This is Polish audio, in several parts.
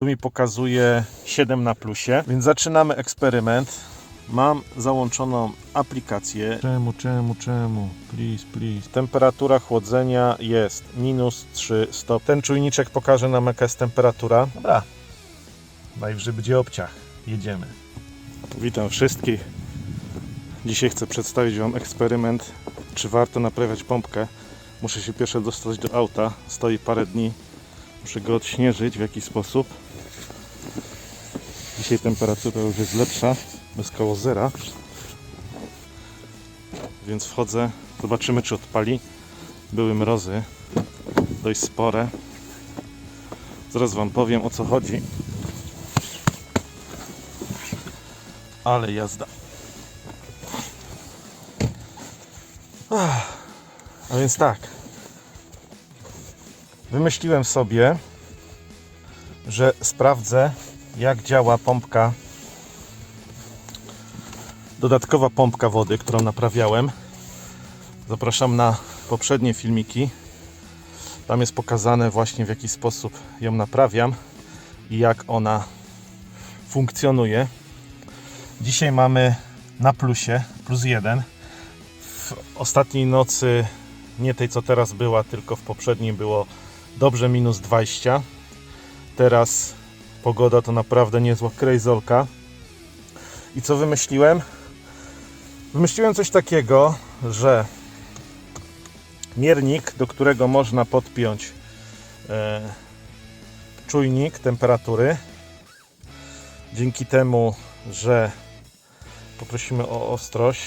Tu mi pokazuje 7 na plusie, więc zaczynamy eksperyment. Mam załączoną aplikację. Czemu, czemu, czemu? Please, please. Temperatura chłodzenia jest minus 3 stopnie. Ten czujniczek pokaże nam jaka jest temperatura. Dobra. Najwyżej będzie obciach. Jedziemy. Witam wszystkich. Dzisiaj chcę przedstawić Wam eksperyment, czy warto naprawiać pompkę. Muszę się pierwsze dostać do auta. Stoi parę dni. Muszę go odśnieżyć w jakiś sposób. Dzisiaj temperatura już jest lepsza, bez koło zera. Więc wchodzę, zobaczymy czy odpali. Były mrozy, dość spore. Zaraz Wam powiem o co chodzi. Ale jazda. A więc tak. Wymyśliłem sobie, że sprawdzę jak działa pompka dodatkowa pompka wody, którą naprawiałem. Zapraszam na poprzednie filmiki. Tam jest pokazane właśnie w jaki sposób ją naprawiam i jak ona funkcjonuje. Dzisiaj mamy na plusie, plus jeden. W ostatniej nocy, nie tej co teraz była, tylko w poprzedniej było dobrze minus 20. Teraz pogoda to naprawdę niezła krejzolka. I co wymyśliłem? Wymyśliłem coś takiego, że miernik, do którego można podpiąć e, czujnik temperatury, dzięki temu, że poprosimy o ostrość,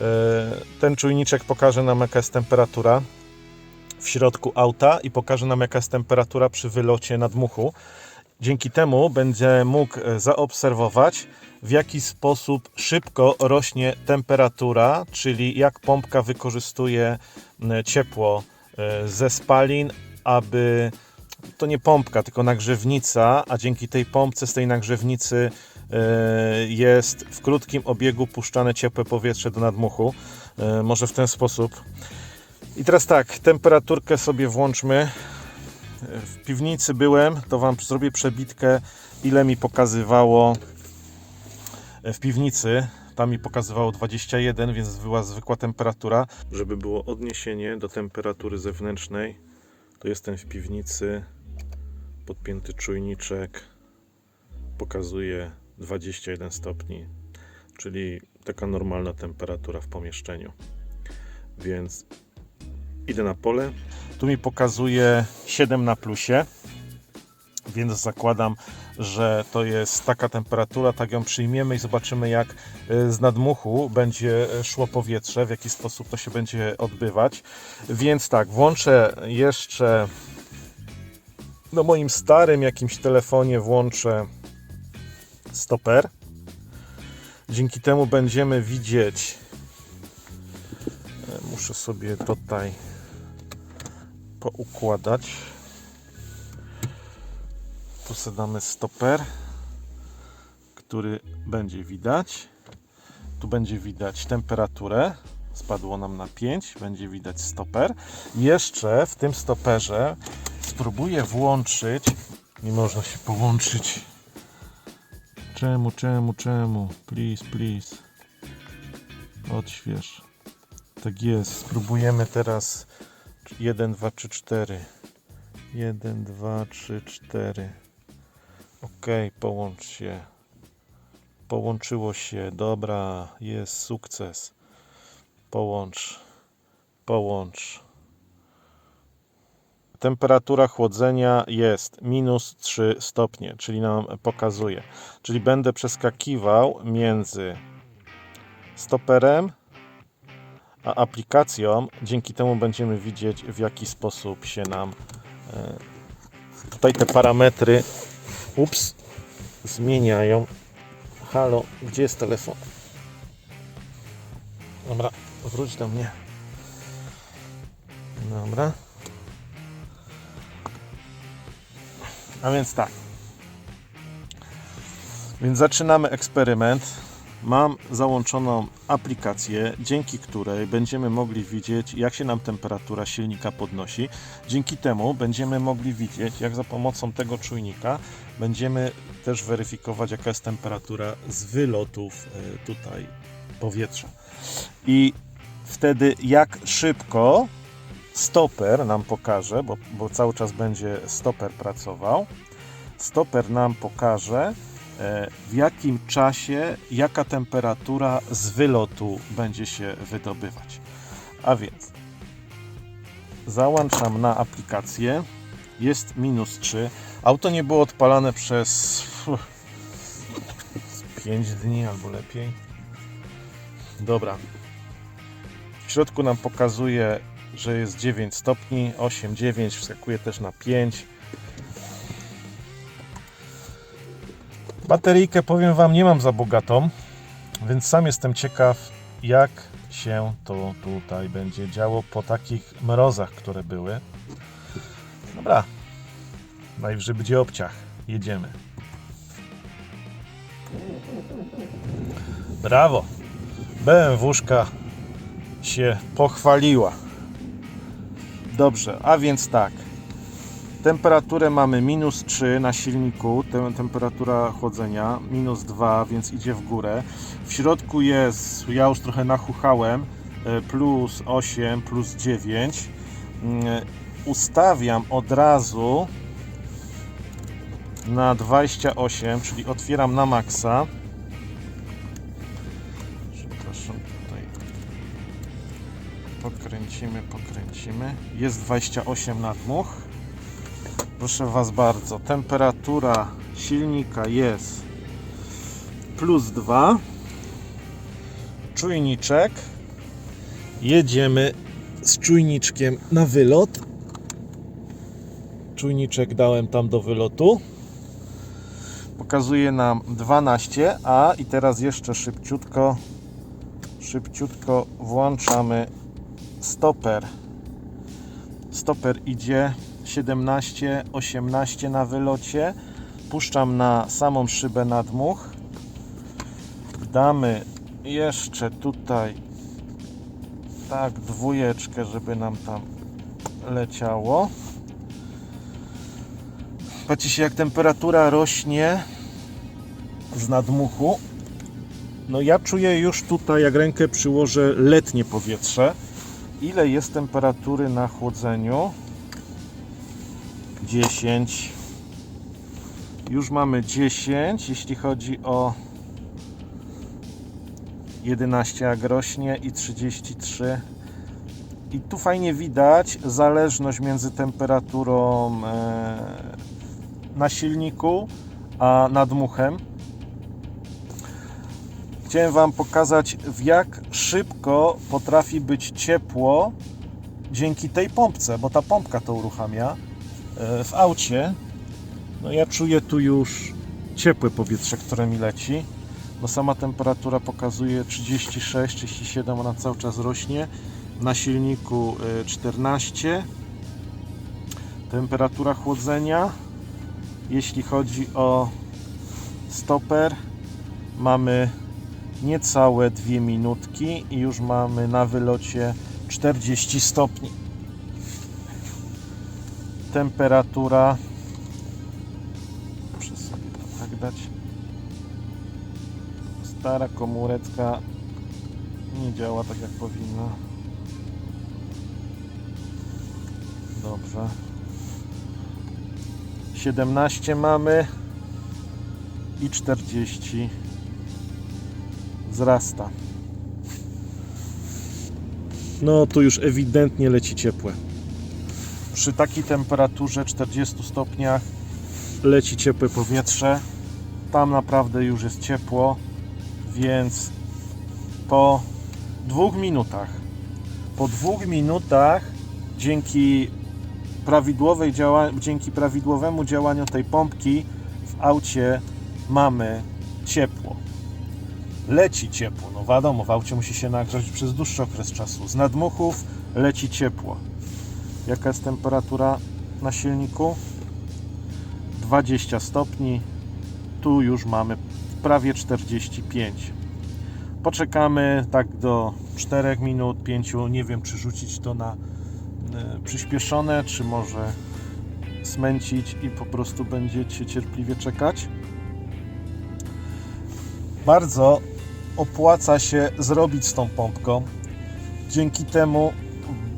e, ten czujniczek pokaże nam jaka jest temperatura w środku auta i pokaże nam jaka jest temperatura przy wylocie na dmuchu. Dzięki temu będzie mógł e, zaobserwować w jaki sposób szybko rośnie temperatura, czyli jak pompka wykorzystuje ciepło e, ze spalin, aby to nie pompka, tylko nagrzewnica, a dzięki tej pompce z tej nagrzewnicy e, jest w krótkim obiegu puszczane ciepłe powietrze do nadmuchu. Może w ten sposób i teraz tak, temperaturkę sobie włączmy. W piwnicy byłem, to Wam zrobię przebitkę, ile mi pokazywało w piwnicy. Tam mi pokazywało 21, więc była zwykła temperatura. Żeby było odniesienie do temperatury zewnętrznej, to jestem w piwnicy, podpięty czujniczek, pokazuje 21 stopni, czyli taka normalna temperatura w pomieszczeniu. Więc idę na pole. Tu mi pokazuje 7 na plusie, więc zakładam, że to jest taka temperatura, tak ją przyjmiemy i zobaczymy jak y, z nadmuchu będzie szło powietrze, w jaki sposób to się będzie odbywać. Więc tak, włączę jeszcze na moim starym jakimś telefonie włączę stoper. Dzięki temu będziemy widzieć e, muszę sobie tutaj poukładać. Tu sobie damy stoper, który będzie widać. Tu będzie widać temperaturę. Spadło nam na 5, będzie widać stoper. Jeszcze w tym stoperze spróbuję włączyć. Nie można się połączyć. Czemu, czemu, czemu? Please, please. Odśwież. Tak jest. Spróbujemy teraz 1, 2, 3, 4. 1, 2, 3, 4. Ok, połącz się. Połączyło się. Dobra, jest sukces. Połącz. Połącz. Temperatura chłodzenia jest minus 3 stopnie, czyli nam pokazuje. Czyli będę przeskakiwał między stoperem a aplikacją. Dzięki temu będziemy widzieć, w jaki sposób się nam e, tutaj te parametry ups, zmieniają. Halo, gdzie jest telefon? Dobra, wróć do mnie. Dobra. A więc tak. Więc zaczynamy eksperyment. Mam załączoną aplikację, dzięki której będziemy mogli widzieć, jak się nam temperatura silnika podnosi. Dzięki temu będziemy mogli widzieć, jak za pomocą tego czujnika będziemy też weryfikować, jaka jest temperatura z wylotów e, tutaj powietrza. I wtedy, jak szybko stoper nam pokaże, bo, bo cały czas będzie stoper pracował. Stoper nam pokaże, w jakim czasie, jaka temperatura z wylotu będzie się wydobywać. A więc załączam na aplikację. Jest minus 3. Auto nie było odpalane przez 5 dni albo lepiej. Dobra. W środku nam pokazuje, że jest 9 stopni, 8, 9, wskakuje też na 5. Bateryjkę powiem Wam nie mam za bogatą, więc sam jestem ciekaw jak się to tutaj będzie działo po takich mrozach, które były. Dobra, najwyżej będzie obciach. Jedziemy. Brawo! BMWszka się pochwaliła. Dobrze, a więc tak. Temperaturę mamy minus 3 na silniku, tem- temperatura chłodzenia, minus 2, więc idzie w górę. W środku jest, ja już trochę nachuchałem, e, plus 8, plus 9. Mm, Ustawiam od razu na 28, czyli otwieram na maksa. Przepraszam, tutaj pokręcimy, pokręcimy. Jest 28 nadmuch. Proszę Was bardzo, temperatura silnika jest plus 2. Czujniczek. Jedziemy z czujniczkiem na wylot. Czujniczek dałem tam do wylotu. Pokazuje nam 12, a i teraz jeszcze szybciutko szybciutko włączamy stoper. Stoper idzie 17, 18 na wylocie. Puszczam na samą szybę nadmuch. Damy jeszcze tutaj tak dwójeczkę, żeby nam tam leciało. Patrzcie się jak temperatura rośnie z nadmuchu. No ja czuję już tutaj, jak rękę przyłożę, letnie powietrze. Ile jest temperatury na chłodzeniu? 10. Już mamy 10, jeśli chodzi o 11 jak rośnie i 33. I tu fajnie widać zależność między temperaturą e, na silniku a nadmuchem. Chciałem Wam pokazać, w jak szybko potrafi być ciepło dzięki tej pompce, bo ta pompka to uruchamia w aucie. No ja czuję tu już ciepłe powietrze, które mi leci. No sama temperatura pokazuje 36, 37, ona cały czas rośnie. Na silniku e, 14. Temperatura chłodzenia, jeśli chodzi o stoper, mamy niecałe 2 minutki i już mamy na wylocie 40 stopni. Temperatura muszę sobie to tak dać. Stara komóreczka nie działa tak jak powinna. Dobrze. 17 mamy i 40 wzrasta. No tu już ewidentnie leci ciepłe. Przy takiej temperaturze 40 stopniach leci ciepłe powietrze. Tam naprawdę już jest ciepło, więc po dwóch minutach, po dwóch minutach dzięki prawidłowej działa, dzięki prawidłowemu działaniu tej pompki w aucie mamy ciepło leci ciepło. No wiadomo, w aucie musi się nagrzać przez dłuższy okres czasu. Z nadmuchów leci ciepło. Jaka jest temperatura na silniku? 20 stopni. Tu już mamy prawie 45. Poczekamy tak do 4 minut, 5. Nie wiem, czy rzucić to na e, przyspieszone, czy może smęcić i po prostu będziecie cierpliwie czekać. Bardzo opłaca się zrobić z tą pompką. Dzięki temu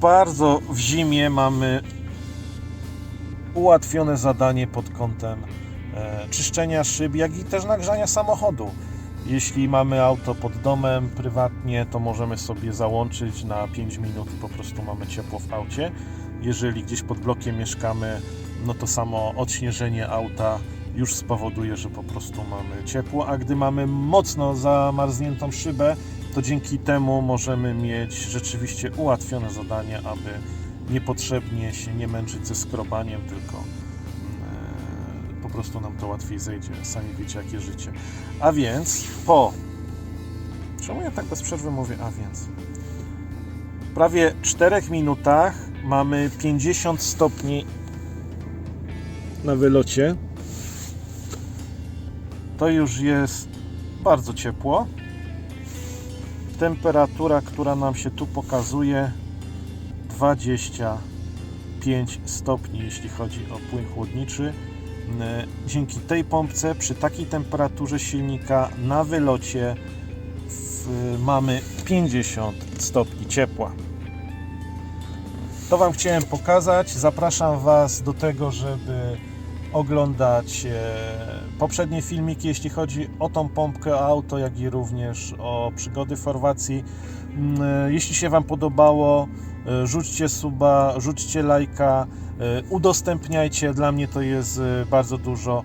bardzo w zimie mamy ułatwione zadanie pod kątem e, czyszczenia szyb, jak i też nagrzania samochodu. Jeśli mamy auto pod domem prywatnie, to możemy sobie załączyć na 5 minut i po prostu mamy ciepło w aucie. Jeżeli gdzieś pod blokiem mieszkamy, no to samo odśnieżenie auta już spowoduje, że po prostu mamy ciepło, a gdy mamy mocno zamarzniętą szybę, to dzięki temu możemy mieć rzeczywiście ułatwione zadanie, aby niepotrzebnie się nie męczyć ze skrobaniem, tylko e, po prostu nam to łatwiej zejdzie. Sami wiecie, jakie życie. A więc po. Czemu ja tak bez przerwy mówię? A więc. Prawie 4 minutach mamy 50 stopni na wylocie. To już jest bardzo ciepło. Temperatura, która nam się tu pokazuje, 25 stopni, jeśli chodzi o płyn chłodniczy. Dzięki tej pompce przy takiej temperaturze silnika na wylocie mamy 50 stopni ciepła. To Wam chciałem pokazać. Zapraszam Was do tego, żeby oglądać e, poprzednie filmiki, jeśli chodzi o tą pompkę auto, jak i również o przygody w Chorwacji. Mm, e, Jeśli się Wam podobało, e, rzućcie suba, rzućcie lajka, udostępniajcie. Dla mnie to jest bardzo dużo,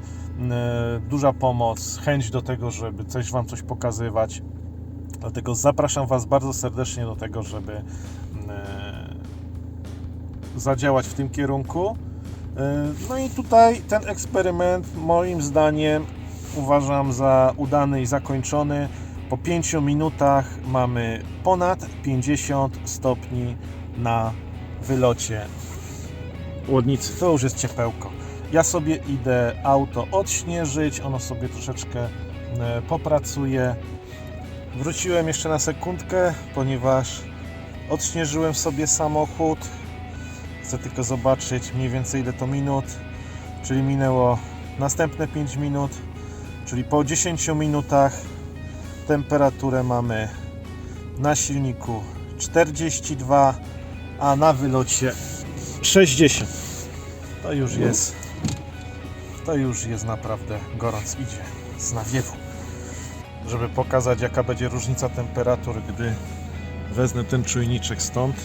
e, duża pomoc, chęć do tego, żeby coś Wam coś pokazywać. Dlatego zapraszam Was bardzo serdecznie do tego, żeby mm, zadziałać w tym kierunku. E, No i tutaj ten eksperyment moim zdaniem uważam za udany i zakończony. Po 5 minutach mamy ponad 50 stopni na wylocie łodnicy. To już jest ciepełko. Ja sobie idę auto odśnieżyć, ono sobie troszeczkę e, popracuje. Wróciłem jeszcze na sekundkę, ponieważ odśnieżyłem sobie samochód. Chcę tylko zobaczyć mniej więcej ile to minut. Czyli minęło następne 5 minut. Czyli po 10 minutach temperaturę mamy na silniku 42, a na wylocie 60. To już jest to już jest naprawdę gorąc idzie z nawiewu. Żeby pokazać jaka będzie różnica temperatur, gdy wezmę ten czujniczek stąd.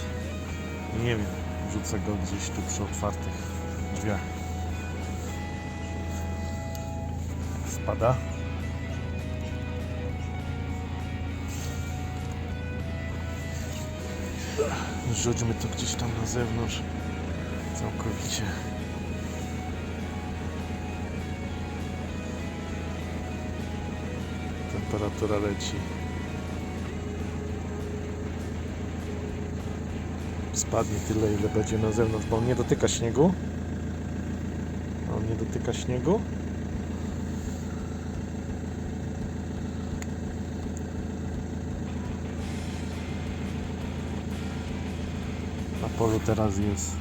Nie wiem, wrzucę go gdzieś tu przy otwartych drzwiach. Spada. Rzućmy to gdzieś tam na zewnątrz. Całkowicie. Temperatura leci. Spadnie tyle, ile będzie na zewnątrz, bo on nie dotyka śniegu. On nie dotyka śniegu. Na polu teraz jest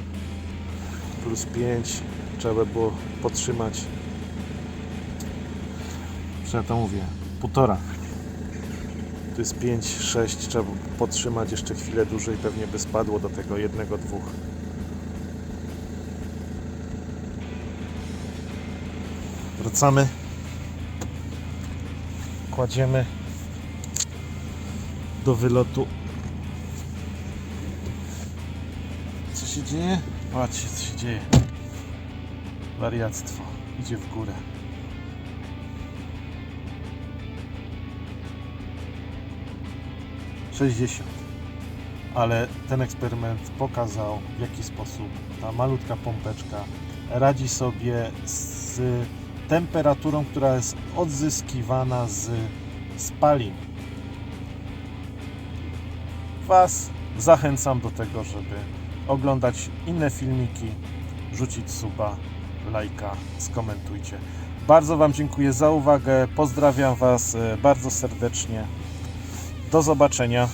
plus 5. Trzeba było podtrzymać. Co ja to mówię? Półtora. Tu jest 5, 6. Trzeba podtrzymać jeszcze chwilę dłużej. Pewnie by spadło do tego jednego, dwóch. Wracamy. Kładziemy do wylotu Co się dzieje? Patrzcie, co się dzieje. Wariactwo. Idzie w górę. Sześćdziesiąt. Ale ten eksperyment pokazał, w jaki sposób ta malutka pompeczka radzi sobie z temperaturą, która jest odzyskiwana z spalin. Was zachęcam do tego, żeby oglądać inne filmiki, rzucić suba, lajka, skomentujcie. Bardzo Wam dziękuję za uwagę, pozdrawiam Was e, bardzo serdecznie Do zobaczenia